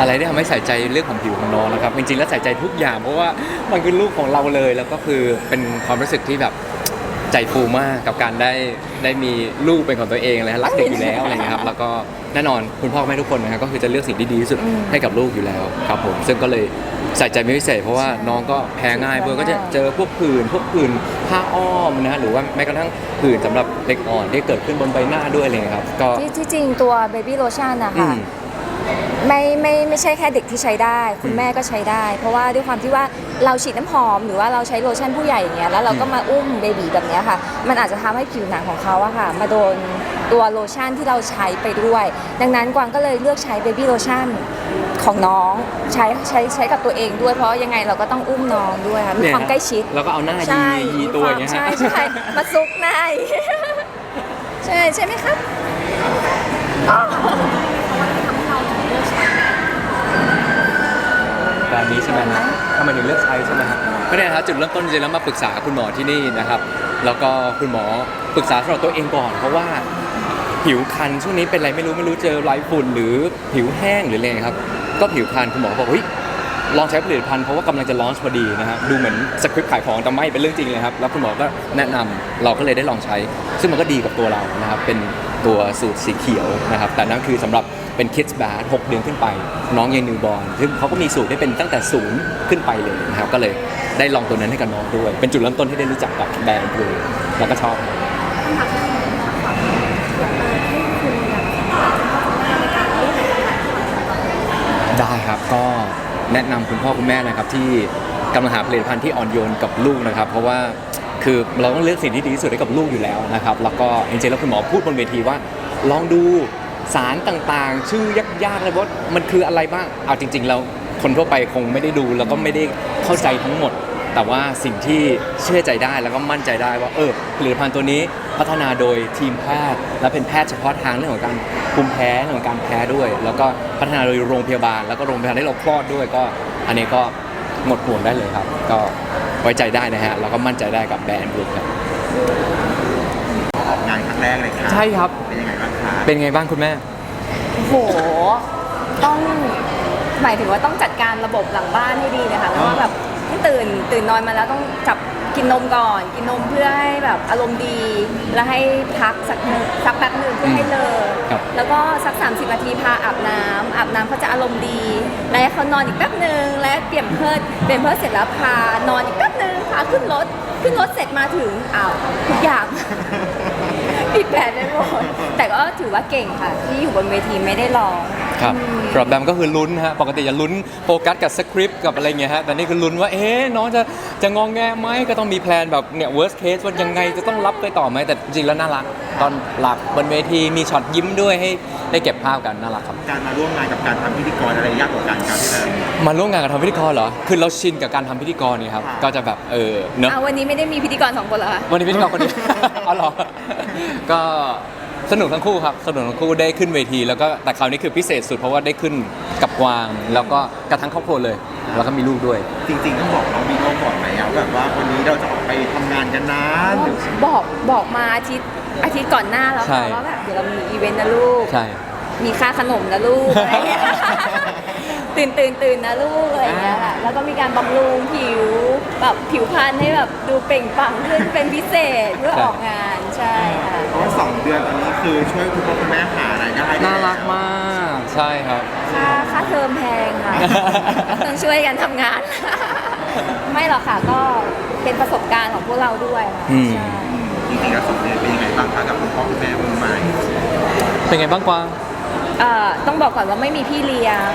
อะไรที่ทำให้ใส่ใจเรื่องของผิวของน้องนะครับจริงๆแล้วใส่ใจทุกอย่างเพราะว่ามันคือลูกของเราเลยแล้วก็คือเป็นความรู้สึกที่แบบใจฟูมากกับการได้ได้มีลูกเป็นของตัวเองเลยรักเด็กอยู่แล้วอะไรเงี้ยครับแล้วก็แน่นอนคุณพ่อคุณแม่ทุกคนนะครับก็คือจะเลือกสิ่งที่ดีที่สุดให้กับลูกอยู่แล้วครับผมซึ่งก็เลยใส่ใจเป็นพิเศษเพราะว่าน้องก็แพ้ง่ายเพื่อนก็จะเจอพวกผื่นพวกผื่นผ้าอ้อมนะฮะหรือว่าแม้กระทั่งผื่นสำหรับเด็กอ่อนที่เกิดขึ้นบนใบหน้าด้วยอะไรเงี้ยครับก็ที่ที่จริงตัว Baby Lotion นะอืคะม ไม่ไม่ไม่ใช่แค่เด็กที่ใช้ได้ คุณแม่ก็ใช้ได้ เพราะว่าด้วยความที่ว่าเราฉีดน้ำหอม หรือว่าเราใช้โลชั่นผู้ใหญ่อย่างเงี้ยแล้วเราก็มาอุ้มเบบีแบบเนี้ยค่ะ มันอาจจะทำให้ผิวหนังของเขาอะค่ะมาโดนตัวโลชั่นที่เราใช้ไปด้วย ดังนั้นกวางก็เลยเลือกใช้เบบี้โลชั่นของน้องใช้ใช้ใช้กับตัวเองด้วยเพราะยังไงเราก็ต้องอุ้มน้องด้วยค่ะมีเนี่ยความใกล้ชิดแล้วก็เอาหน้ายีใช่ยีตัวอย่างเงี้ยใช่ฮะใช่มาซุกในใช่ใช่ไหมครับ แบบนี้ใช่ไหมฮะทำไมถึงเลือกใช้ใช่ไหมฮะก็เนี่ยนะครับจุดเริ่มต้นจริงๆแล้วมาปรึกษาคุณหมอที่นี่นะครับ แล้วก็คุณหมอปรึกษาสำหรับตัวเองก่อน เพราะว่าผิวคันช่วงนี้เป็นอะไรไม่รู้ไม่รู้เจอไรฝุ่นหรือผิวแห้งหรืออะไรครับ ก็ผิวคันคุณหมอบอกเฮ้ยลองใช้ผลิตภัณฑ์เพราะว่ากำลังจะลอนช์พอดีนะฮะดูเหมือนสคริปต์ขายของแต่ไม่เป็นเรื่องจริงเลยครับแล้วคุณหมอก็แนะนำเราก็เลยได้ลองใช้ ซึ่งมันก็ดีกับตัวเรานะครับเป็นตัวสูตรสีเขียวนะครับแต่นั่นคือสำหรับ เป็นคิดส์แบด6เดือนขึ้นไป น้องยังนิวบอ r ซึ่งเขาก็มีสูตรได้เป็นตั้งแต่ศูนย์ขึ้นไปเลยนะครับก็เลยได้ลองตัวนั้นให้กับน้องด้วย เป็นจุดเริ่มต้นที่ได้รู้จักกับแบรนด์บลูแล้วก็ชอบได้ครับก็แนะนำคุณพ่อคุณแม่นะครับที่กำลังหาผลิตภัณฑ์ที่อ่อนโยนกับลูกนะครับ เพราะว่าคือเราต้องเลือกสิ่งที่ดีที่สุดให้กับลูกอยู่แล้วนะครับ แล้วก็จริงๆแล้วคุณหมอพูดบนเวทีว่า ลองดู สารต่างๆ ชื่อยากๆเลยว่ามันคืออะไรบ้าง เอาจริง ๆ แล้วคนทั่วไปคงไม่ได้ดูแล้วก็ไม่ได้เข้าใจทั้งหมด แต่ว่าสิ่งที่เชื่อใจได้แล้วก็มั่นใจได้ว่าเออผลิตภัณฑ์ตัวนี้พัฒนาโดยทีมแพทย์ และเป็นแพทย์เฉพาะทางเรื่องของการภูมิแพ้เรื่องของการแพ้ด้วย แล้วก็พัฒนาโดยโรงพยาบาล แล้วก็โรงพยาบาลที่เราคลอดด้วยก็ อันนี้ก็หมดห่วงได้เลยครับ ก็ไว้ใจได้นะฮะแล้วก็มั่นใจได้กับแบรนด์บลูครับ ออกงานครั้งแรกเลยค่ะใช่ครับ เป็นยังไงบ้างคะเป็นไงบ้างคุณแม่ โอ้โห ต้องหมายถึงว่าต้องจัดการระบบหลังบ้านให้ดีนะคะเพราะว่าแบบตื่นตื่นนอนมาแล้วต้องจับกินนมก่อน กินนมเพื่อให้แบบอารมณ์ดี แล้วให้พักสักนึงสักแป๊บหนึ่งเพื่อให้เลอครับ แล้วก็สัก 30นาทีพาอาบน้ำอาบน้ำเขาจะอารมณ์ดี แล้วให้เขานอนอีกแป๊บหนึ่งแล้วเปลี่ยนเพิดเปลี่ยนเพิดเสร็จแล้วพานอนอีกแป๊บหนึ่งพาขึ้นรถขึ้นรถเสร็จมาถึงอ้าวทุกอย่าง ผิดแผนไปหมดแต่ก็ถือว่าเก่งค่ะ ที่อยู่บนเวทีไม่ได้ร้อง ครับสำหรับแบมก็คือลุ้นฮะ ปกติจะลุ้นโฟกัสกับสคริปต์กับอะไรเงี้ยฮะ แต่นี่คือลุ้นว่า เอ๊ะน้องจะจะงองแงไหมก็ต้องมีแพลนแบบเนี่ย worst case ว่ายังไงจะต้องรับไปต่อไหม แต่จริงๆแล้วน่ารัก ตอนหลับบนเวทีมีช็อตยิ้มด้วยให้ได้เก็บภาพกันน่ารักครับ การมาร่วมงานกับการทำพิธีกรอะไรยากกว่ากันครับพี่แบมมาร่วมงานกับทำพิธีกรเหรอ คือเราชินกับการทำพิธีกรนี่ครับค่ะก็จะแบบเออเนอะ อะวันนี้ไม่ได้มีพิธีกรสองคนเหรอคะ วันนี้พิธีกรคนเดียวอ๋อเหรอ ก็สนุกทั้งคู่ครับสนุกทั้งคู่ได้ขึ้นเวที แล้วก็แต่คราวนี้คือพิเศษสุดเพราะว่าได้ขึ้นกับกวาง แล้วก็กระทั้งครอบครัวเลย แล้วก็มีลูกด้วย จริงๆต้องบอกน้องบีโน่ก่อนไหมครับแบบว่าวันนี้เราจะออกไปทำงานกันนะหรือบอกบอกมาอาทิตย์อาทิตย์ก่อนหน้าแล้วใช่ค่ะว่าแบบเดี๋ยวเรามีอีเวนต์นะลูก ใช่ มีค่าขนมนะลูกอะไรเงี้ยตื่นตื่นตื่นนะลูกอะไรเงี้ยค่ะแล้วก็มีการบำรุงผิว แบบผิวพรรณให้แบบดูเปล่งปลั่งขึ้นเป็นพิเศษเพื่อออกงานใช่ค่ะเพราะว่าสองเดือนตอนนี้คือช่วยคุณพ่อคุณแม่หารายได้ได้น่ารักมากใช่ครับ ค่าค่าเทอมแพงค่ะ ต้องช่วยกันทำงาน ไม่หรอกค่ะก็เป็นประสบการณ์ของพวกเราด้วยค่ะอืม ใช่ จริงๆแล้วสองเดือนเป็นยังไงบ้างคะกับคุณพ่อคุณแม่มือใหม่ เป็นไงบ้างกวาง เอ่อต้องบอกก่อนว่าไม่มีพี่เลี้ยง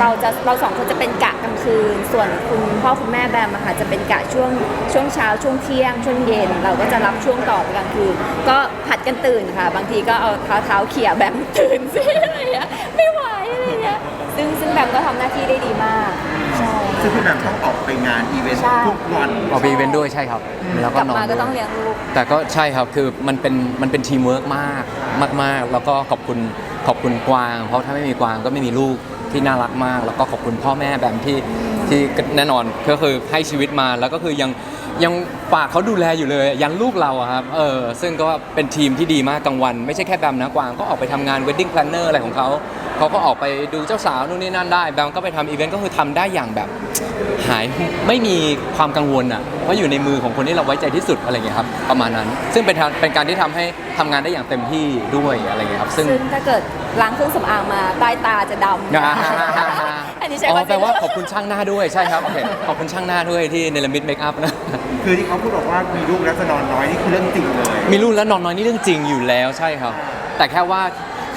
เราจะเราสองคนจะเป็นกะกลางคืน ส่วนคุณพ่อคุณแม่แบมอะค่ะจะเป็นกะช่วงช่วงเช้าช่วงเที่ยง ช่วงเย็น เราก็จะรับช่วงต่อไปกลางคืน ก็ผัดกันตื่นค่ะ บางทีก็เอาเท้าเท้าเขี่ยแบมตื่นสิอะไรอย่างเงี้ยไม่ไหวอะไรอย่างเงี้ยซึ่งซึ่งแบมก็ทำหน้าที่ได้ดีมาก ซึ่งพี่แบมต้องออกไปงานอีเวนต์ใช่ ทุกวัน ออกไปอีเวนต์ด้วยใช่ครับ แล้วกก็ลับนอนมาก็ด้วยต้องเลี้ยงลูก แต่ก็ใช่ครับคือมันเป็นมันเป็นทีมเวิร์กมากมาก ๆ แล้วก็ขอบคุณขอบคุณกวาง เพราะถ้าไม่มีกวางก็ไม่มีลูกที่น่ารักมาก แล้วก็ขอบคุณพ่อแม่แบมที่ที่แน่นอนก็คือให้ชีวิตมาแล้วก็คือยังยังฝากเขาดูแลอยู่เลยยันลูกเราอะครับเออซึ่งก็เป็นทีมที่ดีมากกลางวัน ไม่ใช่แค่แบมนะกวางก็ออกไปทำงาน wedding planner อะไรของเขาเขาก็ออกไปดูเจ้าสาวนู่นนี่นั่นได้แบมก็ไปทำอีเวนต์ก็คือทำได้อย่างแบบ หายไม่มีความกังวลอะเพราะอยู่ในมือของคนที่เราไว้ใจที่สุดอะไรเงี้ยครับประมาณนั้น ซึ่งเป็นทางเป็นการที่ทำให้ทำงานได้อย่างเต็มที่ด้วยอะไรเงี้ยครับ ซึ่งซึ่งถ้าเกิดล้างเครื่องสำอางมาใต้ตาจะดำอ่าอันนี้ใช่อ๋อว่าแปลว่าขอบคุณช่างหน้าด้วยใช่ครับโอเคขอบคุณช่างหน้าด้วยที่เนลมิดเมคอัพนะคือที่เขาพูดบอกว่ามีลูกแล้วจะนอนน้อยนี่คือเรื่องจริงเลยมีรุ่นแล้วนอนน้อยนี่เรื่องจริงอยู่แล้วใช่ครับ แต่แค่ว่า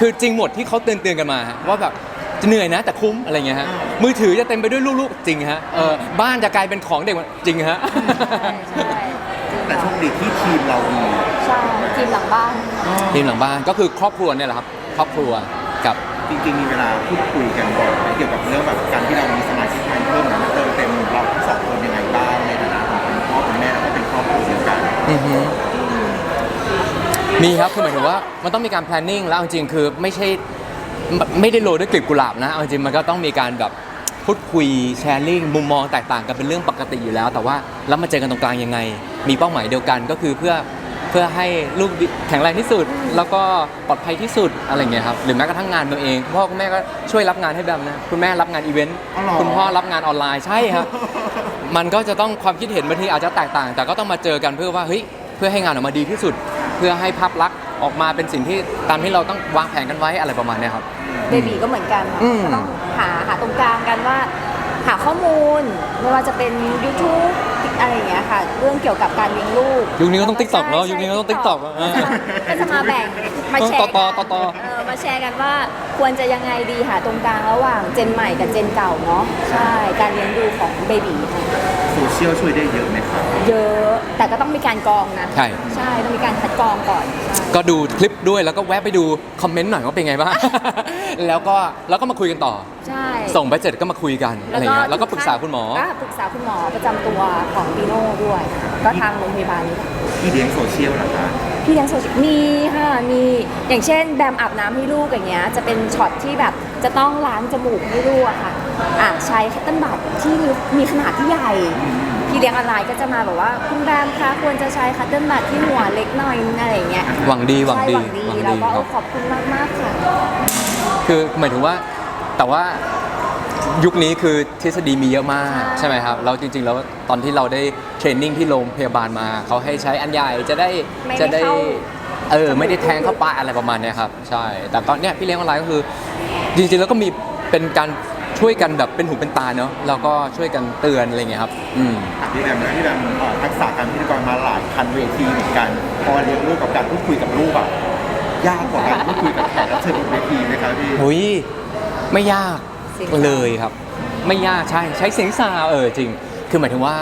คือจริงหมดที่เขาเตือนเตือนๆกันมาฮะว่าแบบ จะเหนื่อยนะ แต่คุ้มอะไรเงี้ยฮะมือถือจะเต็มไปด้วยลูกๆจริงฮะเออบ้านจะกลายเป็นของเด็กจริงฮะใช่ใช่จริงแต่โชคดีที่ทีมเรามีใช่ทีมหลังบ้านทีมหลังบ้านก็คือครอบครัวเนี่ยแหละครับ ครอบครัวกับจริงๆมีเวลาพูดคุยกันบ่อยไหมเกี่ยวกับเรื่องแบบการที่เรามีสมาชิกใหม่เพิ่มมาเติมเต็มเราทั้งสองคนยังไงบ้างในฐานะของคุณพ่อคุณแม่แล้วก็เป็นครอบครัวเดียวกันอือฮึมีครับคือหมายถึงว่ามันต้องมีการ planning แล้วเอาจริงๆคือไม่ใช่ ไม่ไม่ได้โรยด้วยกลีบกุหลาบนะเอาจริงมันก็ต้องมีการแบบพูดคุยแชร์ลิงมุมมองแตกต่างกันเป็นเรื่องปกติอยู่แล้ว แต่ว่าแล้วมาเจอกันตรงกลางยังไง มีเป้าหมายเดียวกันก็คือเพื่อเพื่อให้ลูกแข็งแรงที่สุด แล้วก็ปลอดภัยที่สุดอะไรเงี้ยครับหรือแม้กระทั่งงานตัวเองคุณพ่อคุณแม่ก็ช่วยรับงานให้แบบนะคุณแม่รับงานอีเวนต์อ๋อเหรอคุณพ่อรับงานออนไลน์ใช่ครับ มันก็จะต้องความคิดเห็นบางทีอาจจะแตกต่าง แต่ก็ต้องมาเจอกันเพื่อว่าเฮ้ยเพื่อให้งานออกมาดีที่สุด เพื่อให้ภาพลักษณ์ ออกมาเป็นสิ่งที่ตามที่เราต้องวางแผนกันไว้อะไรประมาณเนี้ยครับ เบบีก็เหมือนกันค่ะอืม ก็ต้องหาหาตรงกลางกันว่า หาข้อมูล ไม่ว่าจะเป็น YouTube อะไรอย่างเงี้ยค่ะ เรื่องเกี่ยวกับการเลี้ยงลูกยุคนี้ก็ต้อง TikTok เนอะใช่ยุคนี้ก็ต้องใช่ TikTok อะก็จะมาแบ่งมาแชร์ต่อต่อกันต่อต่อเออมา แชร์กันว่าควรจะยังไงดีหาตรงกลางระหว่างเจนใหม่กับเจนเก่าเนาะใช่การเลี้ยงดูของเบบีค่ะโซเชียลช่วยได้เยอะไหมครับเยอะแต่ก็ต้องมีการกรองนะใช่ ใช่ต้องมีการคัดกรองก่อนใช่ก็ดูคลิปด้วยแล้วก็แวะไปดูคอมเมนต์หน่อยว่าเป็นไงบ้าง แล้วก็แล้วก็มาคุยกันต่อ ใช่ส่งไปเสร็จก็มาคุยกันอะไรเงี้ยแล้วก็ปรึกษาคุณหมอะปรึกษาคุณหมอประจำตัวของบีโน่ด้วย ก็ทางโรงพยาบาลนี้พี่เลี้ยงโซเชียลเหรอคะ พี่เลี้ยงโซเชียลมีค่ะมีอย่างเช่น แบมอาบน้ำให้ลูกอย่างเงี้ยจะเป็นช็อตที่แบบจะต้องล้างจมูกให้ลูกอะค่ะอะใช้คัตเติ้ลบัตที่มีมีขนาดที่ใหญ่ พี่เลี้ยงออนไลน์ก็จะมาบอกว่าคุณแบมคะควรจะใช้คัตเติ้ลบัตที่หัวเล็กหน่อยอะไรอย่างเงี้ยหวังดีหวังใช่ดีหวังดีหวังเราดีก็ครับ ขอบคุณมากมากๆค่ะ คือหมายถึงว่าแต่ว่า ยุคนี้คือทฤษฎีมีเยอะมากใช่ใช่ไหมครับแล้วจริงๆแล้วตอนที่เราได้เทรนนิ่งที่โรงพยาบาลมา เขาให้ใช้อันใหญ่จะได้ไม่ได้จะได้เข้า เออไม่ได้แทงเข้าปลายอะไรประมาณเนี้ยครับใช่ แต่ตอนเนี้ยพี่เลี้ยงออนไลน์ก็คือ จริงๆแล้วก็มีเป็นการช่วยกันแบบเป็นหูเป็นตาเนาะแล้วก็ช่วยกันเตือนอะไรเงี้ยครับอืมอะพี่แบมนะพี่แบมเอ่อทักษะการพิธีกรมาหลายพันเวทีเหมือนกัน พอเลี้ยงลูกกับการพูดคุยกับลูกอะยากกว่าการพูดคุยกับแขกรับเชิญบนเวทีไหมครับพี่ หุยไม่ยากเสียงสาว เลยครับ ไม่ยากใช่ใช้เสียงซาวเออจริง คือหมายถึงว่า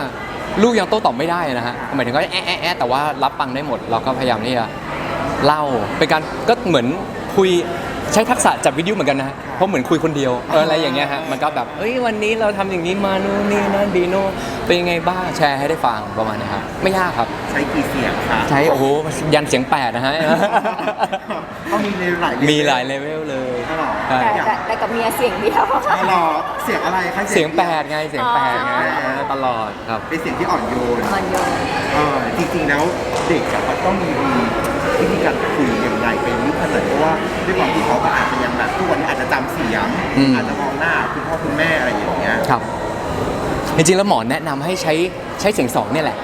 ลูกยังโต้ตอบไม่ได้นะฮะหมายถึงว่าแอะแอะแอะแต่ว่ารับฟังได้หมด เราก็พยายามที่จะเล่าเป็นการก็เหมือนคุยใช้ทักษะจับวิดีโอเหมือนกันนะฮะเพราะเหมือนคุยคนเดียวเอออะไรอย่างเงี้ยฮะมันก็แบบเอ้ยวันนี้เราทำอย่างนี้มานู่นนี่นั่นบีโน่เป็นยังไงบ้างแชร์ให้ได้ฟังประมาณนี้ครับไม่ยากครับ ใช้กี่เสียงคะ ใช้โอ้โหยันเสียงแปดนะฮะ เขามีในหลายมีหลายเลเวลเลยอ๋อเหรอใช่แต่แต่แต่กับเมียเสียงเดียวอ๋อเหรอเสียงอะไรคะเสียงแปดไงเสียงแปดไงอ๋อเออตลอดครับเป็นเสียงที่อ่อนโยนมันโยนเออจริงๆแล้วเด็กอะมันต้องมีวิธีการคุยอย่างไรเป็นยุคขนาดเพราะว่าด้วยความที่เขาก็อาจจะยังแบบทุกวันนี้อาจจะจำเสียงอืมอาจจะมองหน้าคุณพ่อคุณแม่อะไรอย่างเงี้ยครับจริงๆแล้วหมอแนะนำให้ใช้ใช้เสียงสองเนี่ยแหละ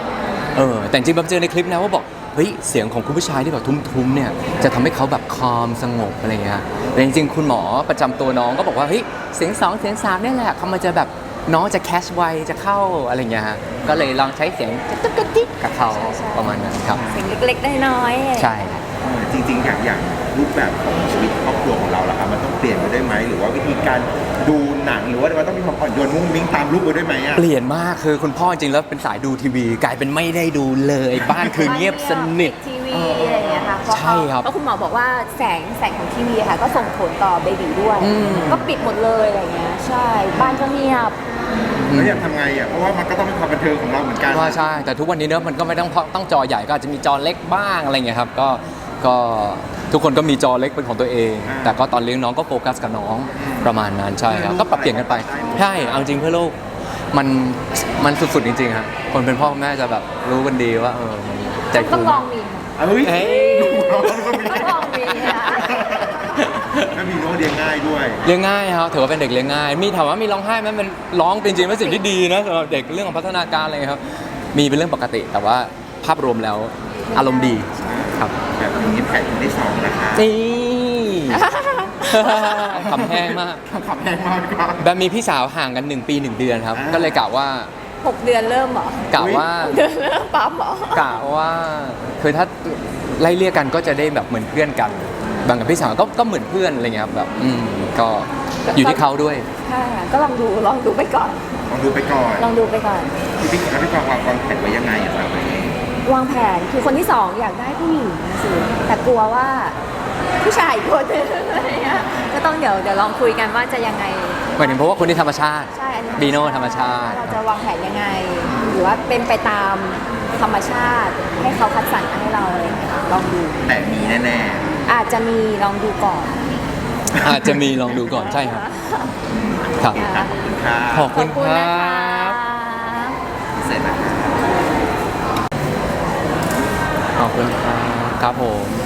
เออแต่จริงๆผมเจอในคลิปนะว่าบอก เฮ้ยเสียงของคุณผู้ชายที่แบบทุ้มๆเนี่ยจะทำให้เขาแบบคอมสงบอะไรเงี้ยแต่จริงๆ คุณหมอประจำตัวน้องก็บอกว่าเฮ้ยเสียงสองเสียงสามเนี่ยแหละเขามันจะแบบน้องจะแคชไวจะเข้าอะไรเงี้ยฮะก็เลยลองใช้เสียงตุ๊กติ๊กกับเขาใช่ใช่ประมาณนั้นครับเสียงเล็กๆน้อยๆใช่เออจริงๆอย่างอย่าง รูปแบบของชีวิตครอบครัวของเราล่ะครับมันต้องเปลี่ยนไปด้วยไหมหรือว่าวิธีการดูหนังหรือว่ามันต้องมีความอ่อนโยนมุ้งมิ้งตามลูกไปด้วยไหมอะ เปลี่ยนมากคือคุณพ่อจริงๆแล้วเป็นสายดูทีวี กลายเป็นไม่ได้ดูเลยบ้านคือเงียบสนิท ทีวีอะไรอย่างเงี้ยค่ะเพราะใช่ครับเพราะคุณหมอบอกว่าแสงแสงของทีวีค่ะ ก็ส่งผลต่อเบบีด้วย อืม ก็ปิดหมดเลยอะไรเงี้ย ใช่ บ้านก็เงียบ แล้วอยากทำไงอะเพราะว่ามันก็ต้องเป็นความบันเทิงของเราเหมือนกัน ว่าใช่ แต่ทุกวันนี้เนอะมันก็ไม่ต้องต้องจอใหญ่ก็อาจจะมีจอเล็กบ้างอะไรเงี้ยครับ ก็ ก็ทุกคนก็มีจอเล็กเป็นของตัวเอง แต่ก็ตอนเลี้ยงน้องก็โฟกัสกับน้องประมาณนั้นใช่ครับก็ปรับเปลี่ยนกันไปใช่เอาจริงเพื่อโลกมันมันสุดๆจริงๆครับคนเป็นพ่อคุณแม่จะแบบรู้กันดีว่าเออมันใจต้อฟูงลองมีเอ้ยเอ้ยดูน้องก็มีต้องลองมีค่ะแล้วมีโน้ว่าเลี้ยงง่ายด้วยเลี้ยงง่ายครับถือว่าเป็นเด็กเลี้ยงง่าย มีถามว่ามีร้องไห้ไหมมันร้องเป็นจริงๆเป็นสิ่งที่ดีนะสำหรับเด็กเรื่องของพัฒนาการอะไรครับ มีเป็นเรื่องปกติแต่ว่าภาพรวมแล้วอารมณ์ดี ครับแบบนี้แผนที่สองนะคะนี่คำแห้งมากขับแพงมากครับ แบบมีพี่สาวห่างกัน 1 ปี 1 เดือนครับ อ่า ก็เลยกะว่าหกเดือนเริ่มเหรอกะว่าหกเดือนเริ่มปั๊มเหรอกะว่าคือถ้าไล่เรียกกันก็จะได้แบบเหมือนเพื่อนกัน บางกับพี่สาวก็ก็เหมือนเพื่อนอะไรเงี้ยครับแบบอืมก็อยู่ที่เขาด้วยค่ะก็ลองดูลองดูไปก่อน ลองดูไปก่อนลองดูไปก่อน พี่แล้วพี่กองวางวางแผนไว้ยังไงอะครับวางแผนคือคนที่สองอยากได้ผู้หญิงนะสิแต่กลัวว่าผู้ชายอีกคนนึงอะไรเงี้ยก็ต้องเดี๋ยวเดี๋ยวลองคุยกันว่าจะยังไง หมายถึงเพราะว่าคนที่ธรรมชาติ ใช่อันนี้บีโน่ธรรมชาติ เราจะวางแผนยังไง หรือว่าเป็นไปตามธรรมชาติ ให้เขาคัดสรรมาให้เราอะไรอย่างเงี้ยลองดู แต่มีแน่อาจจะมีลองดูก่อนอาจจะมีลองดูก่อนใช่ครับ ครับๆครับขอบคุณค่ะขอบคุณขอบคุณคนะรัคะ บ เสร็จแล้ว ขอบคุณครับครับผม